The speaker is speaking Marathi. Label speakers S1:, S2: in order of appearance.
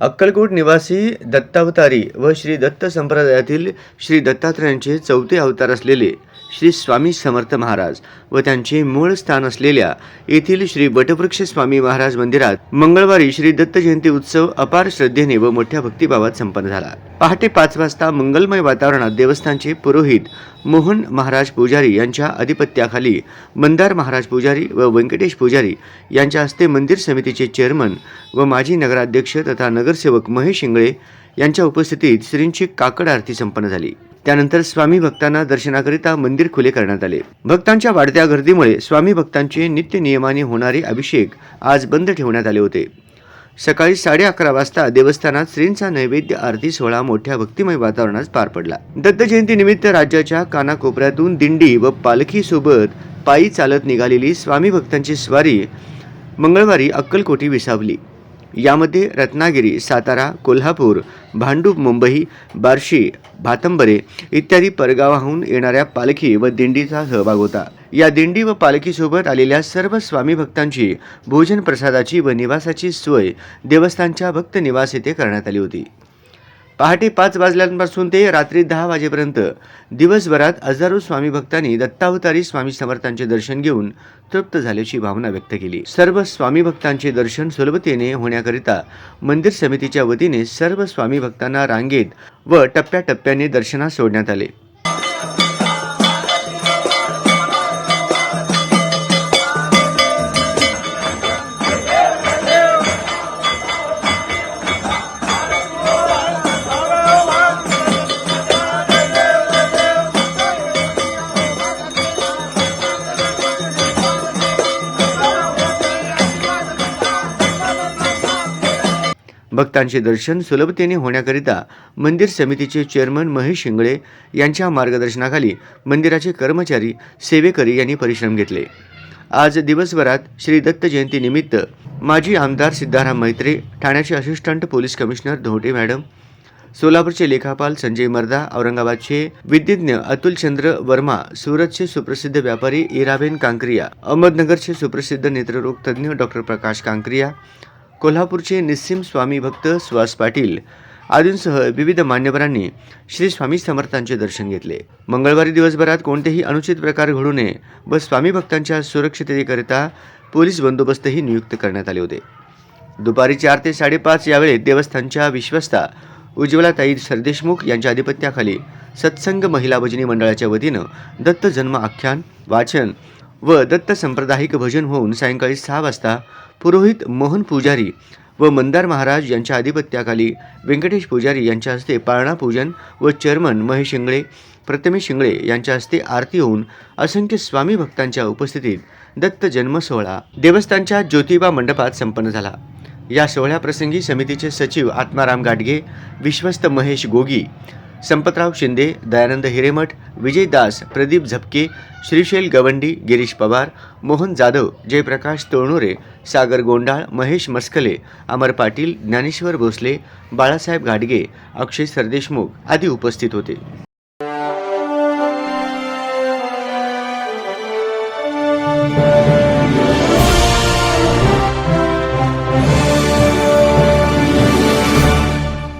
S1: अक्कलकोट निवासी दत्तावतारी व श्री दत्त संप्रदायातील श्री दत्तात्रयांचे चौथे अवतार असलेले श्री स्वामी समर्थ महाराज व त्यांचे मूळ स्थान असलेल्या येथील श्री वटवृक्ष स्वामी महाराज मंदिरात मंगळवारी श्री दत्त जयंती उत्सव अपार श्रद्धेने व मोठ्या भक्तिभावात संपन्न झाला. पहाटे पाच वाजता मंगलमय वातावरणात देवस्थानचे पुरोहित मोहन महाराज पुजारी यांच्या अधिपत्याखाली मंदार महाराज पुजारी व व्यंकटेश पुजारी यांच्या हस्ते मंदिर समितीचे चेअरमन व माजी नगराध्यक्ष तथा नगरसेवक महेश इंगळे यांच्या उपस्थितीत श्रींची काकड आरती संपन्न झाली. त्यानंतर स्वामी भक्तांना दर्शनाकरिता मंदिर खुले करण्यात आले. भक्तांच्या वाढत्या गर्दीमुळे स्वामी भक्तांचे नित्य नियमाने होणारे अभिषेक आज बंद ठेवण्यात आले होते. सकाळी साडे अकरा वाजता देवस्थानात श्रींचा नैवेद्य आरती सोहळा मोठ्या भक्तिमय वातावरणात पार पडला. दत्त निमित्त राज्याच्या कानाकोपऱ्यातून दिंडी व पालखी सोबत पायी चालत निघालेली स्वामी भक्तांची स्वारी मंगळवारी अक्कलकोटी विसावली. यामध्ये रत्नागिरी सातारा कोल्हापूर भांडूप मुंबई बार्शी भातंबरे इत्यादी परगावाहून येणाऱ्या पालखी व दिंडीचा सहभाग होता. या दिंडी व पालखीसोबत आलेल्या सर्व स्वामी भक्तांची भोजन प्रसादाची व निवासाची सोय देवस्थानच्या भक्त निवास येथे करण्यात आली होती. पहाटे पाच वाजल्यापासून ते रात्री दहा वाजेपर्यंत दिवसभरात हजारो स्वामी भक्तांनी दत्तावतारी स्वामी समर्थांचे दर्शन घेऊन तृप्त झाल्याची भावना व्यक्त केली. सर्व स्वामी भक्तांचे दर्शन सुलभतेने होण्याकरिता मंदिर समितीच्या वतीने सर्व स्वामी भक्तांना रांगेत व टप्प्याटप्प्याने दर्शनास सोडण्यात आले. भक्तांचे दर्शन सुलभतेने होण्याकरिता मंदिर समितीचे चेअरमन महेश शिंगळे यांच्या मार्गदर्शनाखाली मंदिराचे कर्मचारी सेवेकरी यांनी परिश्रम घेतले. आज दिवसभरात श्री दत्त जयंतीनिमित्त माजी आमदार सिद्धाराम मैत्रे ठाण्याचे assistant police commissioner Dhote madam सोलापूरचे लेखापाल संजय मर्दा औरंगाबादचे विद्यज्ञ अतुलचंद्र वर्मा सुरतचे सुप्रसिद्ध व्यापारी इराबेन कांक्रिया अहमदनगरचे सुप्रसिद्ध नेत्ररोग तज्ज्ञ डॉक्टर प्रकाश कांक्रिया कोल्हापूरचे निस्सिम स्वामी भक्त सुहास पाटील आदींसह विविध मान्यवरांनी श्री स्वामी समर्थांचे दर्शन घेतले. मंगळवारी दिवसभरात कोणतेही अनुचित प्रकार घडू नये व स्वामी भक्तांच्या सुरक्षिततेकरिता पोलीस बंदोबस्तही नियुक्त करण्यात आले होते. दुपारी चार ते साडेपाच यावेळेत देवस्थानच्या विश्वस्ता उज्ज्वलाताई सरदेशमुख यांच्या अधिपत्याखाली सत्संग महिला भजनी मंडळाच्या वतीनं दत्त जन्म आख्यान वाचन व दत्त सांप्रदायिक भजन होऊन सायंकाळी सहा वाजता पुरोहित मोहन पुजारी व मंदार महाराज यांच्या अधिपत्याखाली व्यंकटेश पुजारी यांच्या हस्ते पाळणा पूजन व चेअरमन महेश शिंगळे प्रथमेश शिंगळे यांच्या हस्ते आरती होऊन असंख्य स्वामी भक्तांच्या उपस्थितीत दत्त जन्म सोहळा देवस्थानच्या ज्योतिबा मंडपात संपन्न झाला. या सोहळ्याप्रसंगी समितीचे सचिव आत्माराम गाडगे विश्वस्त महेश गोगी संपतराव शिंदे दयानंद हिरेमठ विजय दास प्रदीप झपके श्रीशैल गवंडी गिरीश पवार मोहन जाधव जयप्रकाश तोळणुरे सागर गोंडाळ महेश मस्कले अमर पाटील ज्ञानेश्वर भोसले बाळासाहेब घाटगे अक्षय सरदेशमुख आदी उपस्थित होते.